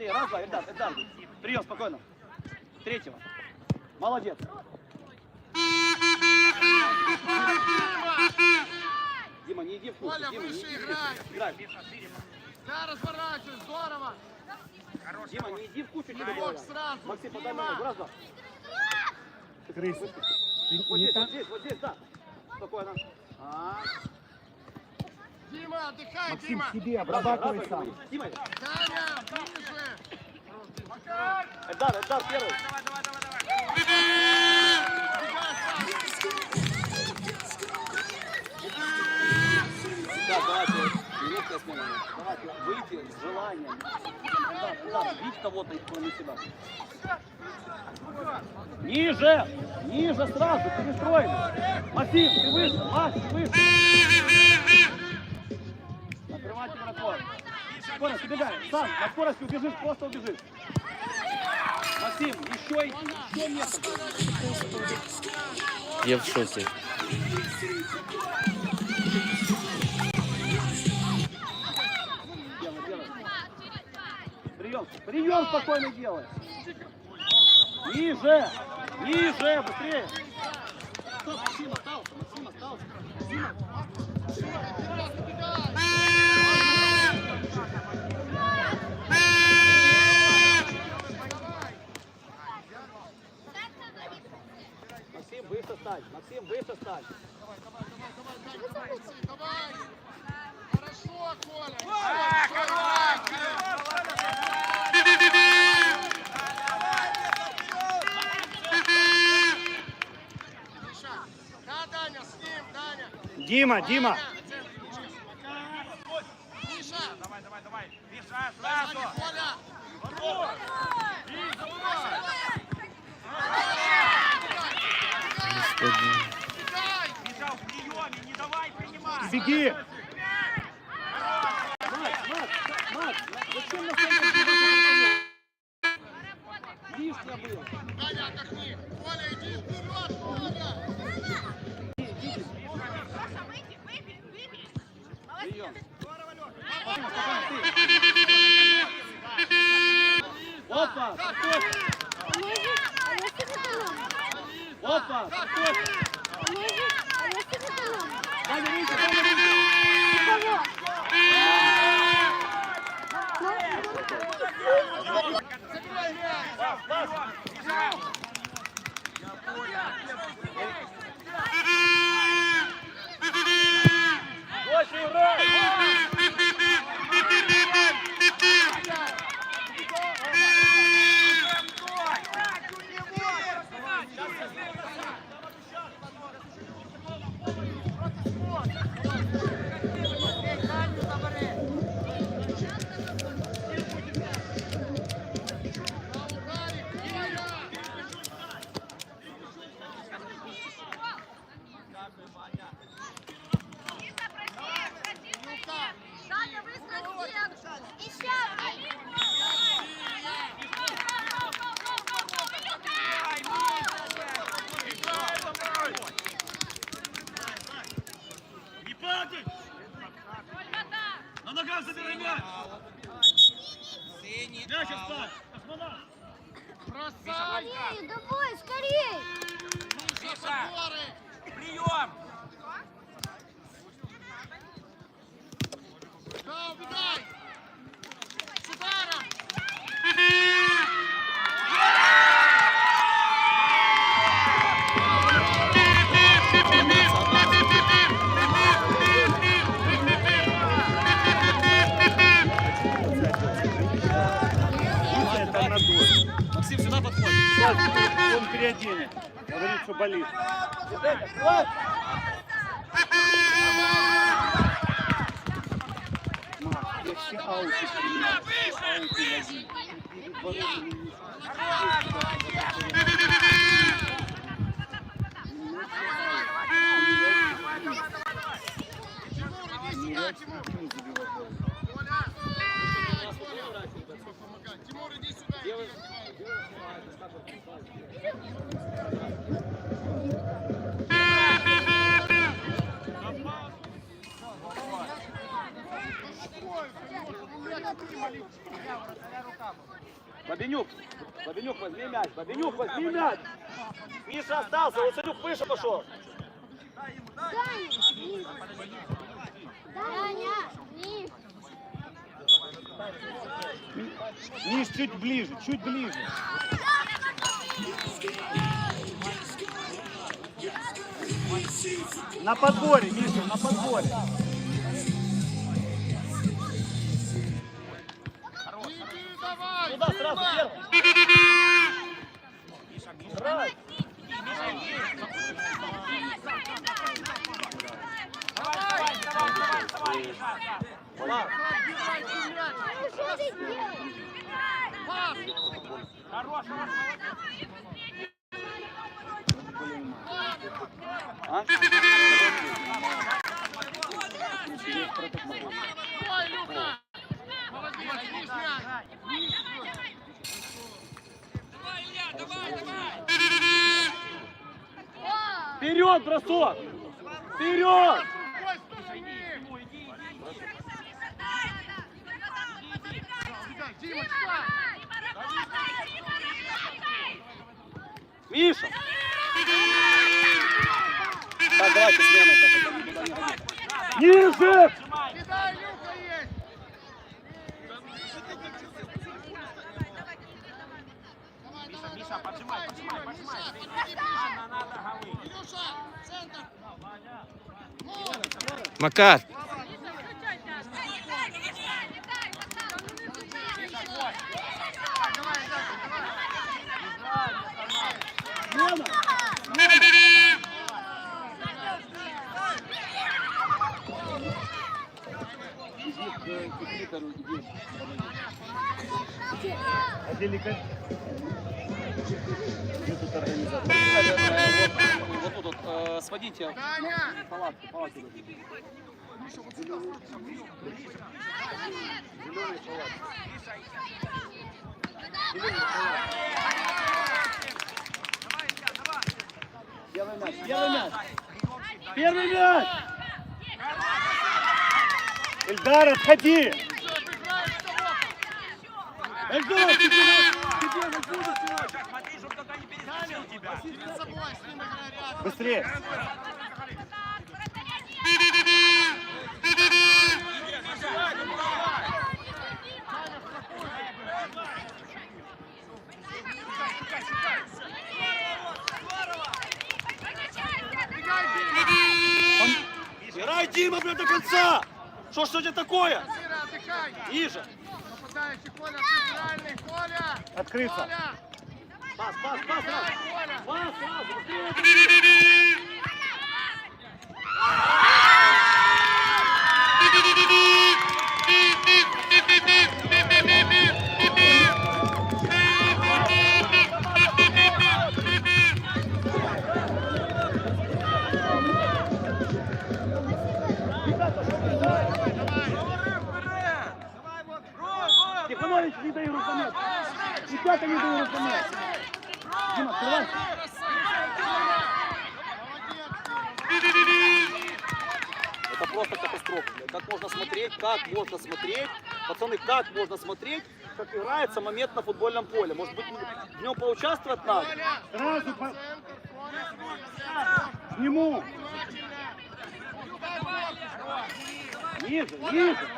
быстрее. Раз, два, Эльдар, Эльдар. Прием, спокойно. Третьего. Молодец. Дима, не иди в кухню. Дима, не выше иди в играй. Да, разворачивай, здорово. Дима, не иди в кучу. Бок говорят. сразу, Максим, подай ногу. Раз, два. Крис, Вот не здесь, вот здесь, вот здесь, да. Спокойно. А, Дима, отдыхай, Максим, Дима. себе, обрабатывай сам. Дима, Таня, ближе. Эльдар, Эльдар первый. Сейчас, давайте, минутка смена. Давайте, выйти с желанием. Да, да, бить кого-то, кроме себя. Ниже! Ниже сразу, перестроим. Максим, ты выше, Макс, выше. Скорость, убегай. Сам, на скорости убежишь, просто убежишь. Максим, еще, еще метр. Я в шоке. Делай, делай. Прием, прием спокойно делай. Ниже, ниже, быстрее. Стоп, Максим остался, Максим остался. Максим. Максим, выше стань, Максим, выше стань. Давай. Хорошо, Коля. Миша. Да, Даня, с ним, Даня. Дима, Дима, Миша. Давай, давай. Миша, сразу. Коля. Господи. беги. Макс, Макс, Макс, зачем на самом Лишнее было. Даня, отдохни. Коля, иди вперед, Коля. Прием. Опа. Опа, Бабенюк, Бабенюк, возьми мяч, Бабенюк, возьми мяч. Миша остался, Василюк выше пошел. Даня, вниз. Миш, чуть ближе, чуть ближе. На подборе, Миша, на подборе. Туда сразу первый. Играй. Влад, Ну что ты делаешь? Хорош, хорош, а? Вперед, бросок! Вперед! Миша! Так, давайте годится. Ниже! Миша, Миша, поджимай, поджимай, поджимай. Надо, надо, голы. Макар, Первый мяч, первый мяч. Первый мяч! Эльдар, отходи! Эльдар, ты тебе откуда сюда? Сейчас смотри, чтобы кто-то не перескочил тебя. Быстрее! Играй, Дима, блядь, до конца! Что ж сегодня такое? Ниже! Открыться! Пас, пас, пас, сразу! Пас, сразу! быстрее! Не дай рукомет! Ребята, не дай рукомет! Дима, открывай! Это просто катастрофа. Как можно смотреть, как можно смотреть, пацаны, как можно смотреть, как играется момент на футбольном поле. Может быть, в нем поучаствовать надо? Сразу по... Сниму! Ниже, ниже,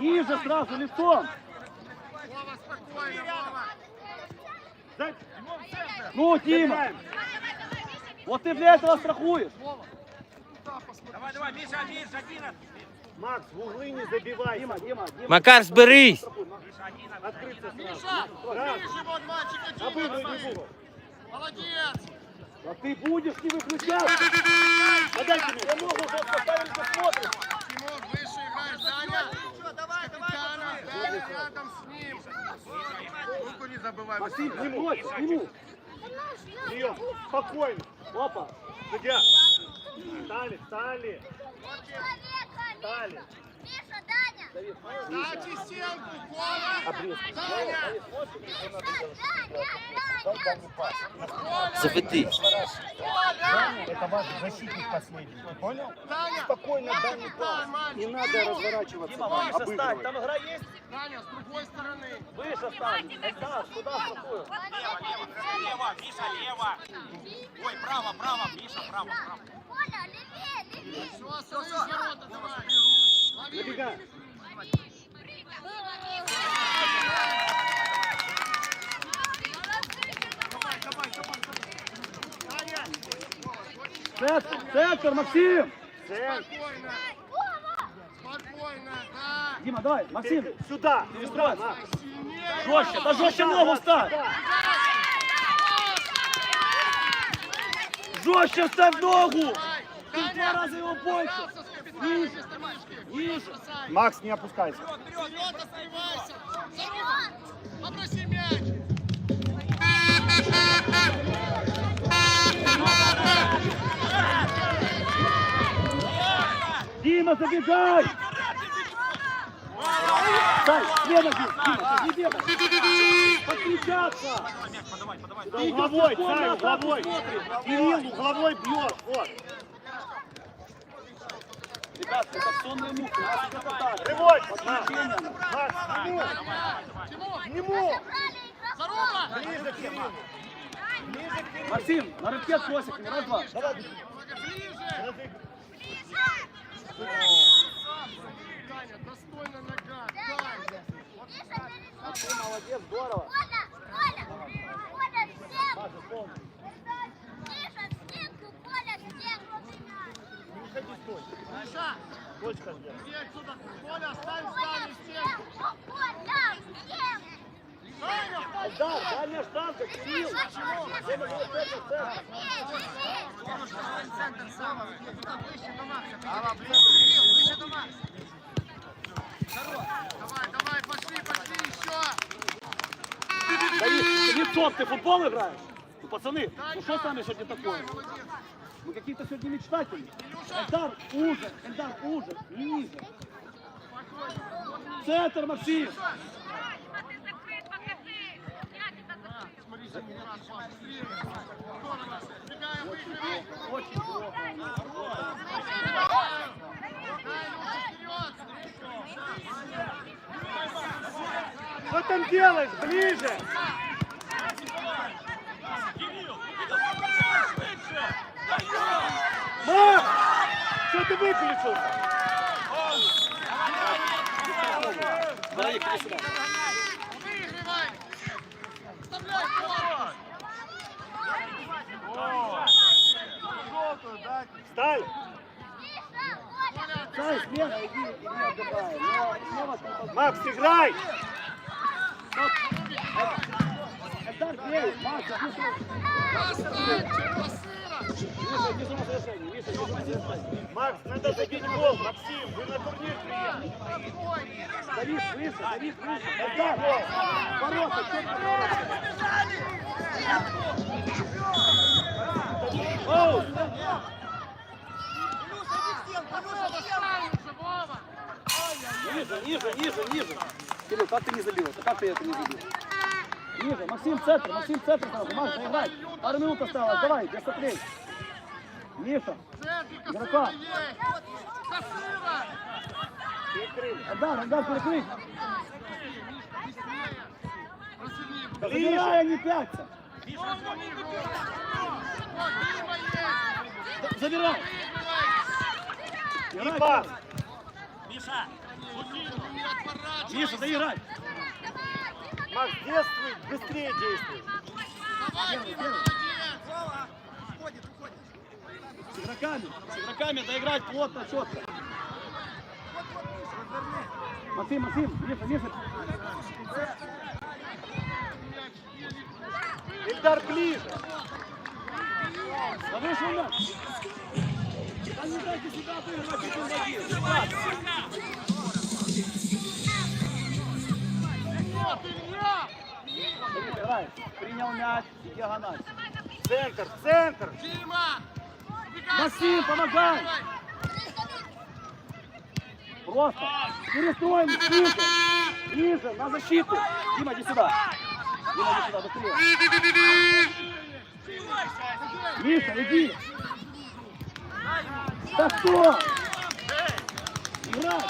ниже сразу лицом. Ну, Дима, вот ты для этого страхуешь. Давай, давай, Миша, один, один. Макс, в углы не забивай! Дима, Дима, Дима. Макар, зберись! Миша, один. Открыться сразу! Сразу! Обыгрывай другого! А ты будешь не выключаться. Подайте мне. Я ногу уже поставили, посмотрим. Максим, не мой, сниму. Прием! Спокойно! Опа. Судья! Встали, встали! Встали! Даня! Дайте стенку, Коля! Даня! Даня, Даня! Заведи. Даня, это ваш защитник последний, ты понял? Даня! Спокойно дай мне пас. Не надо разворачиваться Дима, там, выше стань, обыгрывать. там игра есть? Даня, с другой стороны! Выше стань. Эльдар, куда в какую? Лево, Миша, лево. Ой, право, право, Миша, право, право. Коля, левее, левее! Все, остались ворота, давай! Набегай. Центр, центр, Максим! Спокойно! Спокойно, да! Дима, давай, Максим, Сюда. Сильнее! Жестче, да жестче ногу ставь! Жестче ставь ногу! Ты в два раза его больше! Ниже! Макс, не опускайся. Вперед оставайся! Руку! Попроси мяч! Дима, забегай! Дима, не бегай! Подключаться! Подавай, подавай. Идешь Сай, смотри. Кирилл угловой бьет. Вот. Ребят, это сонные мухи, у нас идет атака. Прямой. Подключение. Макс, к нему. Тимур! К нему. За руку! Ближе к Кириллу. Максим, на рыбке тросик, не раз, два. Давай. Ближе! Даня, достойно нога! Даня! Максим, молодец, здорово. Коля, Коля! Коля, стенку! Миша, стенку! Коля, стенку! Не уходи, стой. Миша! Точка сделай. Иди отсюда! Коля, стань с Даней стенку! Коля, стенку! Даня! Да, дальняя штанга, Кирилл. Дима, вот это центр. Давай, давай, пошли, пошли еще! Давид, ты в футбол играешь? Ну, пацаны, ну что с нами сегодня такое? Молодец! Мы какие-то сегодня мечтатели. Эльдар уже, Эльдар уже, ниже. Центр, Максим. Смотри, за ним раз, пас, слева. Здорово! Бегаем, выигрывай! Очень плохо. Дай, Илюша, вперед! Что там делаешь? Ближе. Макс! Что ты выключился? Вероник, иди сюда. Выигрывай! Вставляй корпус! Стай. Коля, Стай, слева, иди, иди отдыхай. Но слева ты не подходишь. Макс, играй. Эльдар, бей. Макс, иди сюда. Достань! Черно сыра! Миша, иди сюда совершение. Миша, иди сюда совершение. Макс, надо забить гол. Максим, вы на турнир приехали. Давид, выше, Давид, выше. Эльдар, ворота, что ты Оу! Ниже, ниже, ниже, ниже. Кирилл, как ты не забил это? Как ты это не забил? Ниже, Максим, центр, Максим, центр сразу. Макс, заиграй. Пару минут осталось, давай, соплей. Миша, Игрока. Эльдар, Эльдар, перекрыть. Быстрее! Да забирай, не пятся. Да, Забирай. Играй. Миша! Миша, доиграй. Макс, действуй, быстрее действуй. Давай, Дима, молодец! С игроками, с игроками доиграть плотно, четко. Максим, Максим, Миша, Миша. Ильдар, ближе. Да вышел мяч. Да не дайте сюда выиграть, один в один. Ребят, Вот, Илья! Давид, играй. Принял мяч, и диагональ. Центр, центр. Дима! Убегай Максим, сам! помогай! Давай! Просто. Перестроим, ниже. Ниже, на защиту. Дима, иди сюда. Дима, иди сюда, быстрее. Миша, иди. Да что? Играй.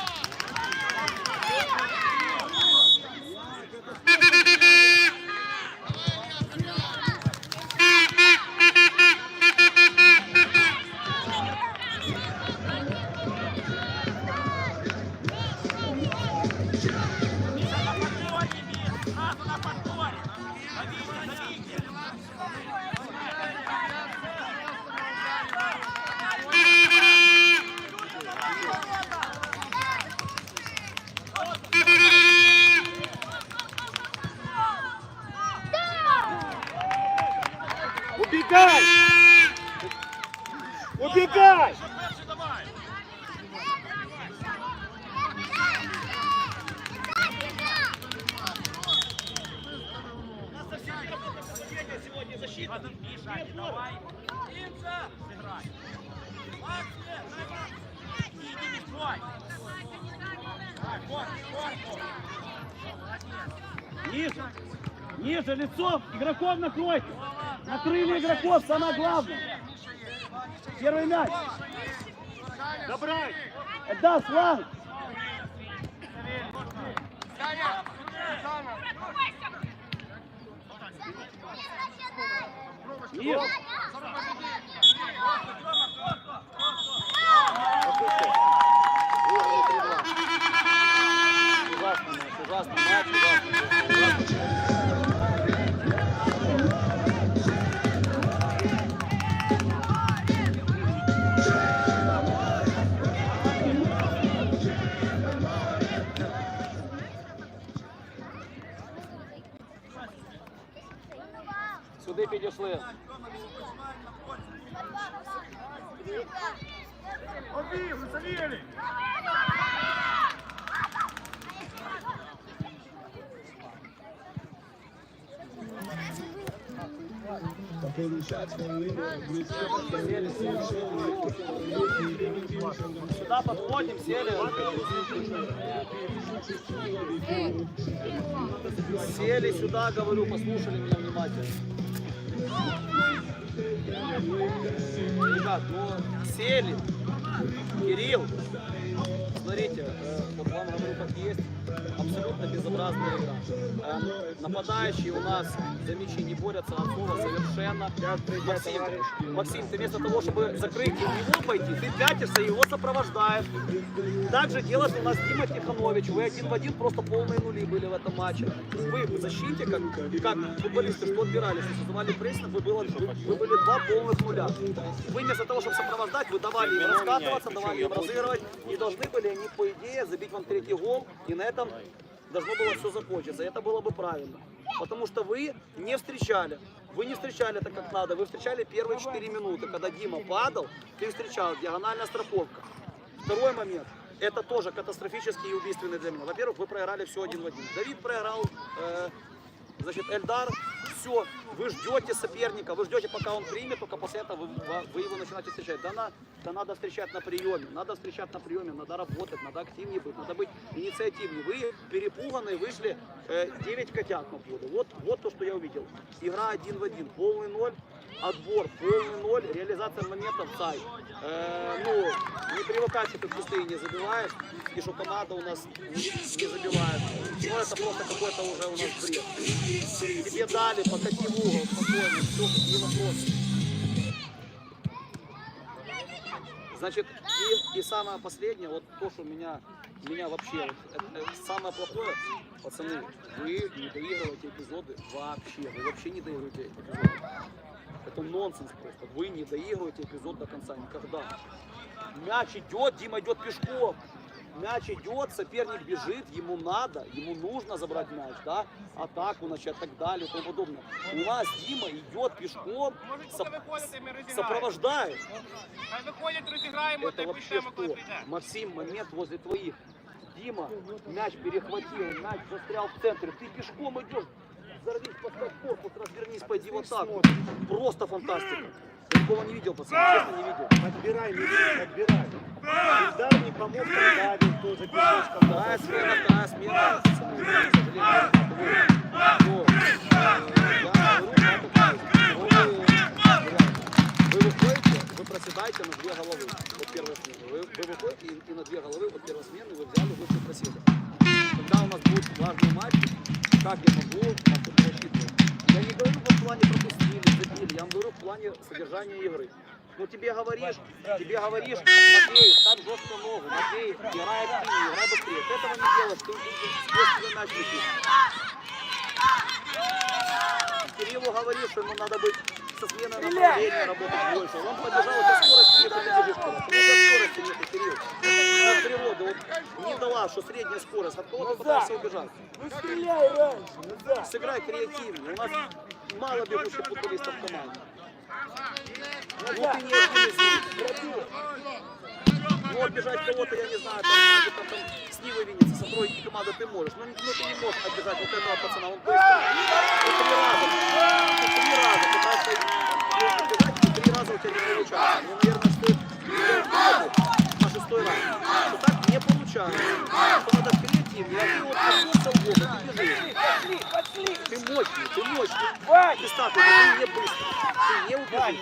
Не давай. Сыграй. Иди, не стой. Вот, вот, вот. Ниже! Ниже лицом! Игроков накройте! Накрыли игроков, самое главное! Первый мяч! Забрать! Да, Слава! Саня! Саня! Ниже! Ужасный матч, ужасный матч, Сюда подходим, сели. Сели сюда, говорю, послушали меня внимательно. Ребят, ну сели. Кирилл, смотрите, э, вот вам говорю как есть, абсолютно безобразная игра. Э, Нападающие у нас за мячи не борются от слова совершенно. Максим, Максим, ты вместо того, чтобы закрыть и него пойти, ты пятишься, его сопровождаешь. Так же делает у нас Дима Тиханович. Вы один в один просто полные нули были в этом матче. Вы в защите, как, как футболисты, что отбирались, создавали прессинг, вы, было, вы, вы были два полных нуля. Вы вместо того, чтобы сопровождать, вы давали им раскатываться, давали им разыгрывать. И должны были они, по идее, забить вам третий гол. И на этом должно было все закончиться. Это было бы правильно. Потому что вы не встречали. Вы не встречали это как надо. Вы встречали первые 4 минуты. Когда Дима падал, ты встречал. Диагональная страховка. Второй момент. Это тоже катастрофический и убийственный для меня. Во-первых, вы проиграли все один в один. Давид проиграл, э, значит, Эльдар. Все, вы ждете соперника, вы ждете, пока он примет, только после этого вы, вы его начинаете встречать. Да, на, да надо встречать на приеме, надо встречать на приеме, надо работать, надо активнее быть, надо быть инициативнее. Вы перепуганные вышли э, 9 котят на поле. Вот, вот то, что я увидел. Игра один в один, полный ноль, отбор полный ноль, реализация моментов цай. Э, ну, не привыкать, что ты в пустыне не забиваешь, и что команда у нас не, не забивает. Ну, это просто какой-то уже у нас бред. Тебе дали, покати в угол, спокойно, все, какие вопросы. Значит, и, и самое последнее, вот то, что меня, меня вообще, это самое плохое, пацаны, вы не доигрываете эпизоды вообще, вы вообще не доигрываете эпизоды. Это нонсенс просто, вы не доигрываете эпизод до конца никогда. Мяч идет, Дима идет пешком. Мяч идет, соперник бежит, ему надо, ему нужно забрать мяч, да, атаку начать и так далее и тому подобное. У нас Дима идет пешком, Можуть соп- коли виходити, ми розіграємо. сопровождает. Хай виходять, розіграємо, Это та й вообще пишемо, коли что? прийде. Максим, момент возле твоих. Дима, мяч перехватил, мяч застрял в центре. Ты пешком идешь, взорвись, корпус, развернись, пойди в атаку. Просто фантастика. Я такого не видел, пацаны, честно не видел. Подбирай, Михаил, подбирай. Ильдар не помог, когда Давид тоже пешочком. Вторая смена, вторая смена. к сожалению, плане содержания игры. Ну тебе говоришь, тебе говоришь, Матвей, ставь жестко ногу, Матвей, играй активнее, играй быстрее. Ты этого не делаешь, ты тебя мяч летит. Кириллу говоришь, что ему надо быть со сменой направления работать больше. Он побежал, у тебя скорости нет, ты не бежишь куда. У тебя скорости нет, Кирилл. От природы вот не дала, что средняя скорость. От кого ты пытаешься убежать? Ну стреляй раньше. Сыграй креативнее. У нас мало бегущих футболистов в команде. Ну оббежать кого-то, я не знаю, там, там, там с Нивы виниться, со тройки команды ты можешь. Но, ну ты не можешь оббежать вот этого пацана, он быстрый. Ну три раза, ну, три раза пытаешься оббежать, и три раза у тебя не получается. Ну, наверное, стоит на шестой раз. Что так не получается. Что надо креативнее. А ты вот поднялся в голову, ты бежишь. Ты мощный, ты мощный. Ты статус, ты не быстрый. Ты не убежишь.